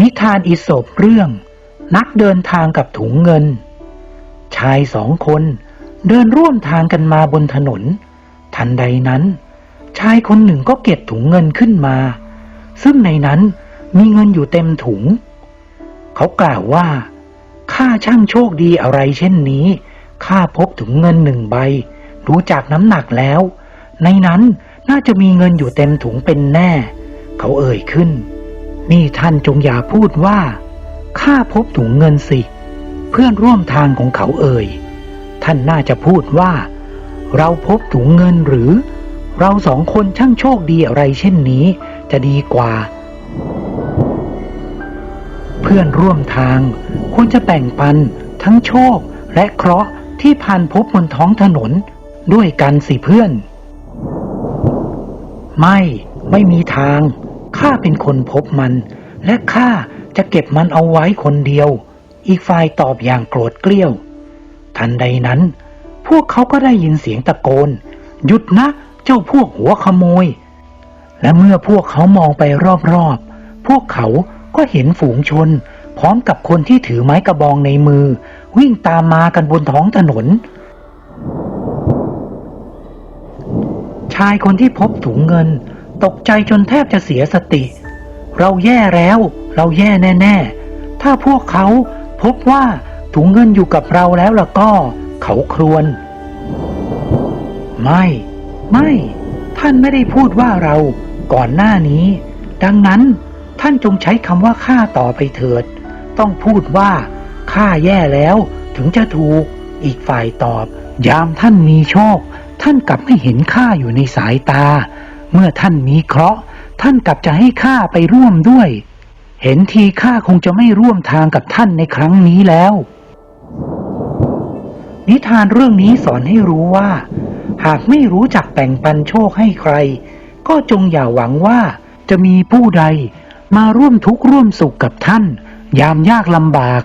นิทานอิศบเรื่อง นักเดินทางกับถุงเงิน ชายสองคนเดินร่วมทางกันมาบนถนน ทันใดนั้น ชายคนหนึ่งก็เก็บถุงเงินขึ้นมา ซึ่งในนั้นมีเงินอยู่เต็มถุง เขากล่าวว่าข้าช่างโชคดีอะไรเช่นนี้ข้าพบถุงเงินหนึ่งใบ รู้จากน้ำหนักแล้ว ในนั้นน่าจะมีเงินอยู่เต็มถุงเป็นแน่ เขาเอ่ยขึ้น นี่ท่านจงอย่าพูดว่า ข้าพบถุงเงินสิ เพื่อนร่วมทางของเขาเอ่ย ท่านน่าจะพูดว่า เราพบถุงเงินหรือ เราสองคนช่างโชคดีอะไรเช่นนี้ จะดีกว่า เพื่อนร่วมทางควรจะแบ่งปันทั้งโชคและเคราะห์ที่ผ่านพบบนท้องถนนด้วยกันสิเพื่อน ไม่ไม่มีทาง ข้าเป็นคนพบมัน และข้าจะเก็บมันเอาไว้คนเดียว อีกฝ่ายตอบอย่างโกรธเกลี้ยว ทันใดนั้น พวกเขาก็ได้ยินเสียงตะโกน หยุดนะ เจ้าพวกหัวขโมย และเมื่อพวกเขามองไปรอบๆ พวกเขาก็เห็นฝูงชน พร้อมกับคนที่ถือไม้กระบองในมือ วิ่งตามมากันบนท้องถนน ชายคนที่พบถุงเงิน ตกใจจนแทบจะเสียสติ เราแย่แล้ว เราแย่แน่ ๆ ถ้าพวกเขาพบว่าถุงเงินอยู่กับเราแล้วล่ะก็ เขาครวญไม่ ไม่ ท่านไม่ได้พูดว่าเราก่อนหน้านี้ ดังนั้นท่านจงใช้คำว่าข้าต่อไปเถิด ต้องพูดว่าข้าแย่แล้วถึงจะถูก อีกฝ่ายตอบ ยามท่านมีโชค ท่านกลับไม่เห็นข้าอยู่ในสายตา เมื่อท่านมีเคราะห์ ท่านกลับจะให้ข้าไปร่วมด้วย เห็นทีข้าคงจะไม่ร่วมทางกับท่านในครั้งนี้แล้ว นิทานเรื่องนี้สอนให้รู้ว่า หากไม่รู้จักแบ่งปันโชคให้ใคร ก็จงอย่าหวังว่าจะมีผู้ใดมาร่วมทุกข์ร่วมสุขกับท่าน ยามยากลำบาก